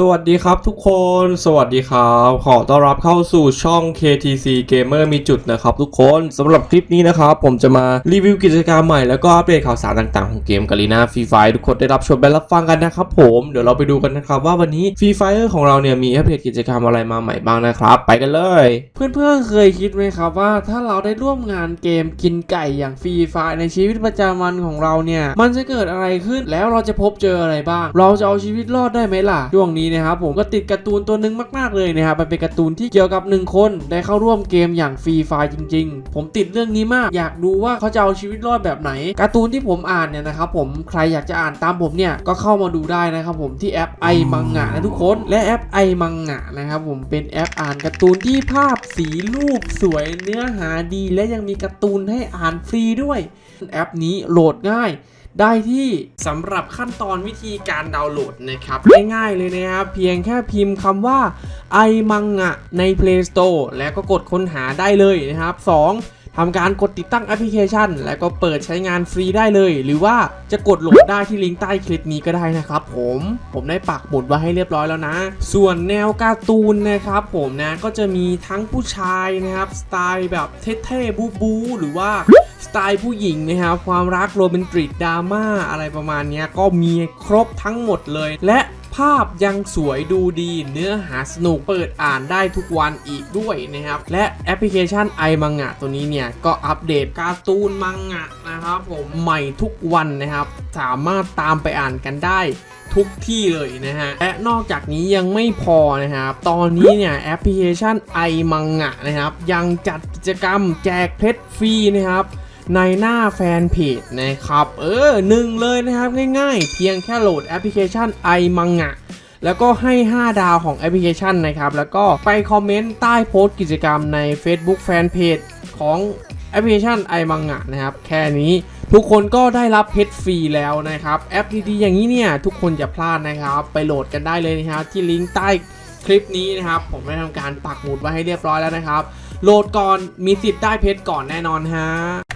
สวัสดีครับทุกคน สวัสดีครับ ขอต้อนรับเข้าสู่ช่อง KTC Gamer มีจุดนะครับทุกคนสำหรับคลิปนี้นะครับ ผมจะมารีวิวกิจกรรมใหม่แล้วก็อัปเดตข่าวสารต่างๆของเกมกาลีนาฟรีไฟทุกคนได้รับชมและรับฟังกันนะครับผมเดี๋ยวเราไปดูกันนะครับว่าวันนี้ฟรีไฟของเราเนี่ยมีอัปเดตกิจกรรมอะไรมาใหม่บ้างนะครับ ไปกันเลย เพื่อนๆเคยคิดไหมครับว่า ถ้าเราได้ร่วมงานเกมกินไก่อย่างฟรีไฟในชีวิตประจำวันของเราเนี่ยมันจะเกิดอะไรขึ้นแล้วเราจะพบเจออะไรบ้าง เราจะเอาชีวิตรอดได้ไหมล่ะช่วงนี้นะครับผมก็ติดการ์ตูนตัวหนึ่งมาก ๆ เลยนะครับมันเป็นการ์ตูนที่เกี่ยวกับหนึ่งคน ได้เข้าร่วมเกมอย่างฟรีไฟจริง ๆ ผมติดเรื่องนี้มากอยากดูว่าเขาจะเอาชีวิตรอดแบบไหนการ์ตูนที่ผมอ่านเนี่ยนะครับผมใครอยากจะอ่านตามผมเนี่ยก็เข้ามาดูได้นะครับผมที่แอปไอมังงะนะทุกคนและแอปไอมังงะนะครับผมเป็นแอปอ่านการ์ตูนที่ภาพสีรูปสวยเนื้อหาดี และยังมีการ์ตูนให้อ่านฟรีด้วย แอปนี้โหลดง่าย ได้ที่สำหรับขั้นตอนวิธีการดาวน์โหลดนะครับง่ายๆเลยนะครับเพียงแค่พิมพ์คำว่า i m a n g a ใน Play Store แล้วก็กดค้นหาได้เลยนะครับ 2. ทำการกดติดตั้งแอปพลิเคชัน แล้วก็เปิดใช้งานฟรีได้เลย หรือว่าจะกดโหลดได้ที่ลิงก์ใต้คลิปนี้ก็ได้นะครับผมผมได้ปักหมุดไว้ให้เรียบร้อยแล้วนะ ส่วนแนวการ์ตูนนะครับผมนะก็จะมีทั้งผู้ชายนะครับสไตล์แบบเท่ๆบูบูหรือว่าสไตล์ผู้หญิงนะครับความรักโรแมนติกดราม่าอะไรประมาณนี้ก็มีครบทั้งหมดเลย และ ภาพยังสวยดูดีเนื้อหาสนุกเปิดอ่านได้ทุกวันอีกด้วยนะครับ และแอปพลิเคชัน i m a n g a ตัวนี้เนี่ย ก็อัปเดตการ์ตูนมังงะนะครับผมใหม่ทุกวันนะครับ สามารถตามไปอ่านกันได้ทุกที่เลยนะฮะ และนอกจากนี้ยังไม่พอนะครับ ตอนนี้เนี่ยแอปพลิเคชัน i m a n g a นะครับ ยังจัดกิจกรรมแจกเพชรฟรีนะครับ ในหน้าแฟนเพจนะครับ เออหนึ่งเลยนะครับง่ายๆ เพียงแค่โหลดแอปพลิเคชัน i m a n g a แล้วก็ให้ 5 ดาวของแอปพลิเคชันนะครับ แล้วก็ไปคอมเมนต์ใต้โพสต์กิจกรรมใน Facebook Fanpage ของแอปพลิเคชัน i m a n g a นะครับ แค่นี้ทุกคนก็ได้รับเพชรฟรีแล้วนะครับ แอปดีๆอย่างนี้เนี่ย ทุกคนอย่าพลาดนะครับ ไปโหลดกันได้เลยนะครับที่ลิงก์ใต้คลิปนี้นะครับ ผมได้ทำการปักหมุดไว้ให้เรียบร้อยแล้วนะครับ โหลดก่อนมีสิทธิ์ได้เพชรก่อนแน่นอนฮะ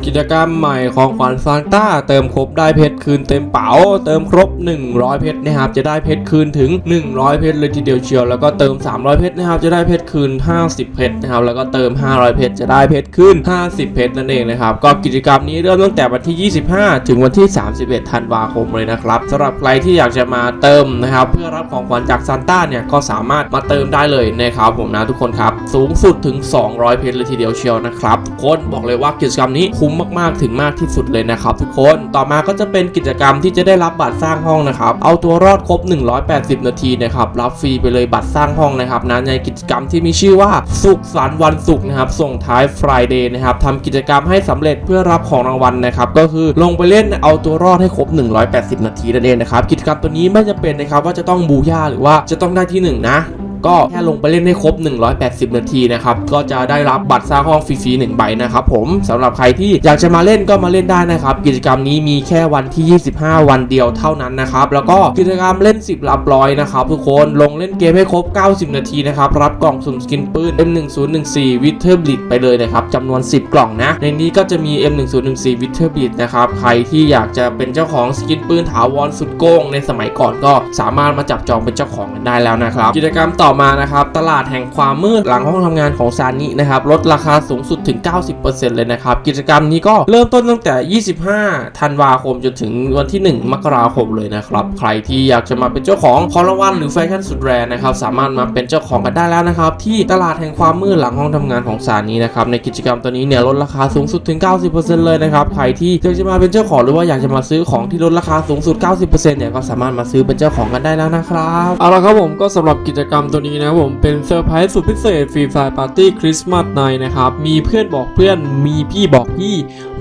กิจกรรมใหม่ของขวัญซานต้า เติมครบได้เพชรคืนเต็มเป๋า เติมครบ 100 เพชรนะครับจะได้เพชรคืนถึง 100 เพชรเลยทีเดียวเชียวแล้วก็เติม 300 เพชรนะครับจะได้เพชรคืน 50 เพชรนะครับแล้วก็เติม 500 เพชรจะได้เพชรคืน50 เพชรนั่นเองนะครับก็กิจกรรมนี้เริ่มตั้งแต่วันที่ 25 ถึงวันที่ 31 ธันวาคมเลยนะครับสำหรับใครที่อยากจะมาเติมนะครับเพื่อรับของขวัญจากซานต้าเนี่ยก็สามารถมาเติมได้เลยนะครับผมนะทุกคนครับสูงสุดถึง 200เพชรเลยทีเดียวเชียวนะครับทุกคนบอกเลยว่ากิจกรรมนี้คุ้มมากๆถึงมากที่สุดเลยนะครับทุกคนต่อมาก็จะเป็นกิจกรรมที่จะได้รับบัตรสร้างห้องนะครับเอาตัวรอดครบ 180 นาทีนะครับรับฟรีไปเลยบัตรสร้างห้องนะครับนะในกิจกรรมที่มีชื่อว่าสุขสันต์วันศุกร์นะครับส่งท้าย Friday นะครับทำกิจกรรมให้สำเร็จเพื่อรับของรางวัลนะครับก็คือลงไปเล่นเอาตัวรอดให้ครบ 180 นาทีนั่นเองนะครับกิจกรรมตัวนี้ไม่จำเป็นนะครับว่าจะต้องบูย่าหรือว่าจะต้องได้ที่หนึ่งนะ ก็แค่ลงไปเล่นให้ครบ 180 นาทีนะครับ ก็จะได้รับบัตรสร้างห้องฟรีๆหนึ่งใบนะครับผมสำหรับใครที่อยากจะมาเล่นก็มาเล่นได้นะครับ กิจกรรมนี้มีแค่วันที่ 25 วันเดียวเท่านั้นนะครับ แล้วก็กิจกรรมเล่น 10รับร้อยนะครับทุกคนลงเล่นเกมให้ครบ 90 นาทีนะครับรับกล่องสุ่มสกินปืน M1014 Winter Blitz ไปเลยนะครับจำนวน 10 กล่องนะ ในนี้ก็จะมี M1014 Winter Blitz นะครับใครที่อยากจะเป็นเจ้าของสกินปืนถาวรสุดโกงในสมัยก่อนก็สามารถมาจับจองเป็นเจ้าของกันได้แล้วนะครับกิจกรรมต่อมานะครับตลาดแห่งความมืดหลังห้องทำงานของซานินะครับลดราคาสูงสุดถึง 90%เลยนะครับกิจกรรมนี้ก็เริ่มต้นตั้งแต่ 25 ธันวาคมจนถึงวันที่ 1 มกราคมเลยนะครับ ใครที่อยากจะมาเป็นเจ้าของขอรางวัลหรือแฟชั่นสุดแรงนะครับสามารถมาเป็นเจ้าของกันได้แล้วนะครับที่ตลาดแห่งความมืดหลังห้องทำงานของซานินะครับในกิจกรรมตัวนี้เนี่ยลดราคาสูงสุดถึง 90%เลยนะครับใครที่อยากจะมาเป็นเจ้าของหรือว่าอยากจะมาซื้อของที่ลดราคาสูงสุด 90%เนี่ยก็สามารถมาซื้อเป็นเจ้าของกันได้แล้วนะครับเอาละครับผมก็สำหรับกิจกรรมตัวนี้นะผมเป็นเซอร์ไพรส์สุดพิเศษฟรีไฟปาร์ตี้คริสต์มาสไนนะครับ มีเพื่อนบอกเพื่อน มีพี่บอกพี่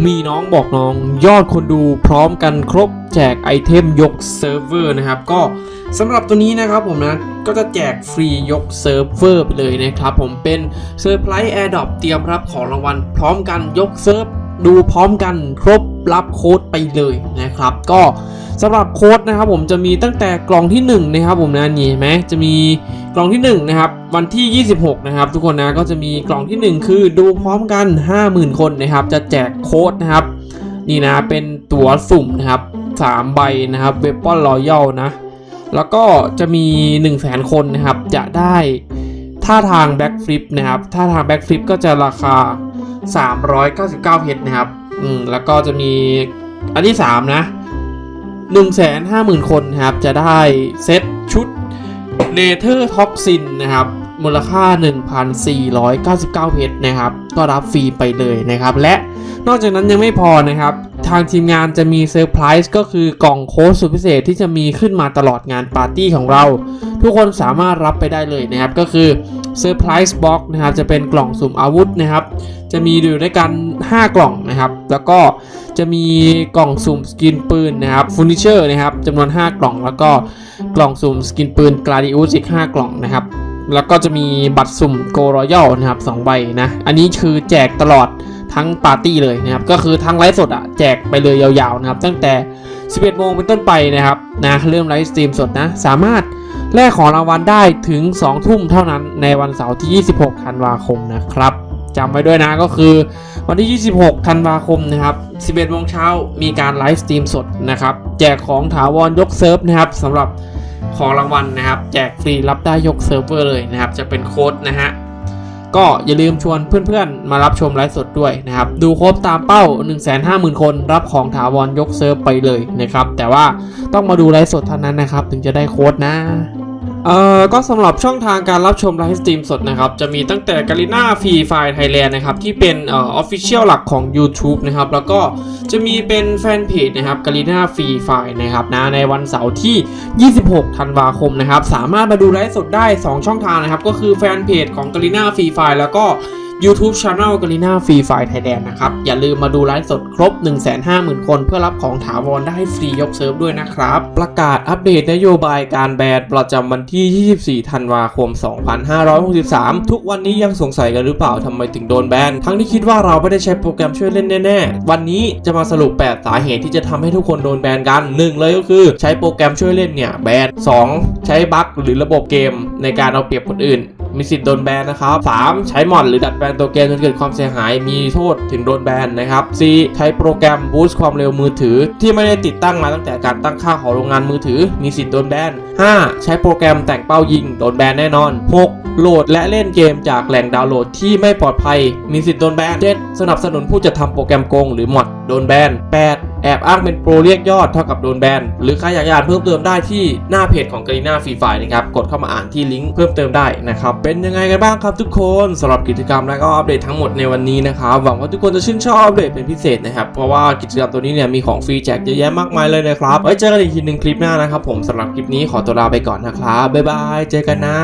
มีน้องบอกน้อง ยอดคนดูพร้อมกันครบแจกไอเทมยกเซิร์ฟเวอร์นะครับ ก็สำหรับตัวนี้นะครับผมนะก็จะแจกฟรียกเซิร์ฟเวอร์ไปเลยนะครับ ผมเป็นเซอร์ไพรส์แอร์ดอปเตรียมรับของรางวัลพร้อมกันยกเซิร์ฟ ดูพร้อมกันครบรับโค้ดไปเลยนะครับ ก็สำหรับโค้ดนะครับผมจะมีตั้งแต่กล่องที่1นะครับผมนะนี่เห็นไหมจะมีกล่องที่1นะครับวันที่ 26 นะครับ ทุกคนนะก็จะมีกล่องที่ 1 คือดูพร้อมกัน 50,000 คนนะครับ จะแจกโค้ดนะครับ นี่นะเป็นตั๋วสุ่มนะครับ3ใบนะครับเวปอนรอยัลนะ แล้วก็จะมี 1 0 0 0 0แสนคนนะครับจะได้ท่าทางแบ็กฟลิปนะครับท่าทางแบ็กฟลิปก็จะราคา 399 เพชรนะครับ อืม แล้วก็จะมีอันที่ 3 นะ 150,000 คนนะครับ จะได้เซตชุดเนเธอร์ท็อกซินนะครับ มูลค่า 1,499 เพชรนะครับ ก็รับฟรีไปเลยนะครับ และนอกจากนั้นยังไม่พอนะครับ ทางทีมงานจะมีเซอร์ไพรส์ก็คือกล่องโค้ดสุดพิเศษที่จะมีขึ้นมาตลอดงานปาร์ตี้ของเรา ทุกคนสามารถรับไปได้เลยนะครับ ก็คือเซอร์ไพรส์บ็อกนะครับ จะเป็นกล่องสุ่มอาวุธนะครับ จะมีอยู่ด้วยกัน 5 กล่องนะครับ แล้วก็จะมีกล่องสุ่มสกินปืนนะครับฟูนิเชอร์นะครับจำนวน 5 กล่อง แล้วก็กล่องสุ่มสกินปืนกลาดิอุสอีก5กล่องนะครับแล้วก็จะมีบัตรสุ่มโกรอยัลนะครับ2ใบนะ อันนี้คือแจกตลอด ทั้งปาร์ตี้เลยนะครับ ก็คือทั้งไลฟ์สดอะแจกไปเลยยาวๆนะครับ ตั้งแต่ 11 โมงเป็นต้นไปนะครับนะเริ่มไลฟ์สตรีมสดนะ สามารถแลกของรางวัลได้ถึง 2 ทุ่มเท่านั้นในวันเสาร์ที่ 26 ธันวาคมนะครับจำไว้ด้วยนะก็คือวันที่ 26 ธันวาคมนะครับ 11 โมงเช้ามีการไลฟ์สตรีมสดนะครับ แจกของถาวรยกเซิร์ฟนะครับสำหรับของรางวัลนะครับ แจกฟรีรับได้ยกเซิร์ฟเวอร์เลยนะครับ จะเป็นโค้ดนะฮะ ก็อย่าลืมชวนเพื่อนๆ มารับชมไลฟ์สดด้วยนะครับ ดูครบตามเป้า 150,000 คนรับของถาวรยกเซิร์ฟไปเลยนะครับ แต่ว่าต้องมาดูไลฟ์สดเท่านั้นนะครับ ถึงจะได้โค้ดนะ เอ่อก็สำหรับช่องทางการรับชมไลฟ์สตรีมสดนะครับ จะมีตั้งแต่ g a l i n a Free Fire Thailand นะครับ ที่เป็นเอ่อฟฟิเชียลหลักของ YouTube นะครับ แล้วก็จะมีเป็นแฟนเพจนะครับ g a l i n a Free Fire นะครับนะในวันเสาร์ที่ 26 ธันวาคมนะครับ สามารถมาดูไลฟ์สดได้ 2 ช่องทางนะครับ ก็คือแฟนเพจของ g a l i n a Free Fire แล้วก็ YouTube Channel g a l i n a Free Fire Thailand นะครับ อย่าลืมมาดูไลฟ์สดครบ 150,000 คน เพื่อรับของถาวรได้ฟรียกเซิร์ฟด้วยนะครับ ประกาศอัปเดตนโยบายการแบนประจำวันที่ 24 ธันวาคม 2563 ทุกวันนี้ยังสงสัยกันหรือเปล่าทำไมถึงโดนแบน ทั้งที่คิดว่าเราไม่ได้ใช้โปรแกรมช่วยเล่นแน่ๆ วันนี้จะมาสรุป 8 สาเหตุที่จะทำให้ทุกคนโดนแบนกัน 1 เลยก็คือใช้โปรแกรมช่วยเล่นเนี่ยแบน 2 ใช้บั๊กหรือระบบเกมในการเอาเปรียบคนอื่น มีสิทธิ์โดนแบนนะครับ 3. ใช้มอดหรือดัดแปลงตัวเกมจนเกิดความเสียหาย มีโทษถึงโดนแบนนะครับ 4. ใช้โปรแกรมบูสต์ความเร็วมือถือ ที่ไม่ได้ติดตั้งมาตั้งแต่การตั้งค่าของโรงงานมือถือ มีสิทธิ์โดนแบน 5. ใช้โปรแกรมแต่งเป้ายิงโดนแบนแน่นอน 6. โหลดและเล่นเกมจากแหล่งดาวน์โหลดที่ไม่ปลอดภัย มีสิทธิ์โดนแบน 7. สนับสนุนผู้จัดทำโปรแกรมโกงหรือมอดโดนแบน 8. แอบอ้างเป็นโปรเรียกยอดเท่ากับโดนแบน หรือใครอยากอ่านเพิ่มเติมได้ที่หน้าเพจของ g a r i n a Free Fire นะครับ กดเข้ามาอ่านที่ลิงก์เพิ่มเติมได้นะครับ เป็นยังไงกันบ้างครับทุกคนสำหรับกิจกรรมและก็อัปเดตทั้งหมดในวันนี้นะครับ หวังว่าทุกคนจะชื่นชอบอัปเดตเป็นพิเศษนะครับ เพราะว่ากิจกรรมตัวนี้เนี่ยมีของฟรีแจกเยอะแยะมากมายเลยนะครับ ไว้เจอกันอีกทีหนึ่งคลิปหน้านะครับผมสำหรับคลิปนี้ขอตัวลาไปก่อนนะครับบ๊ายบาย เจอกันนะ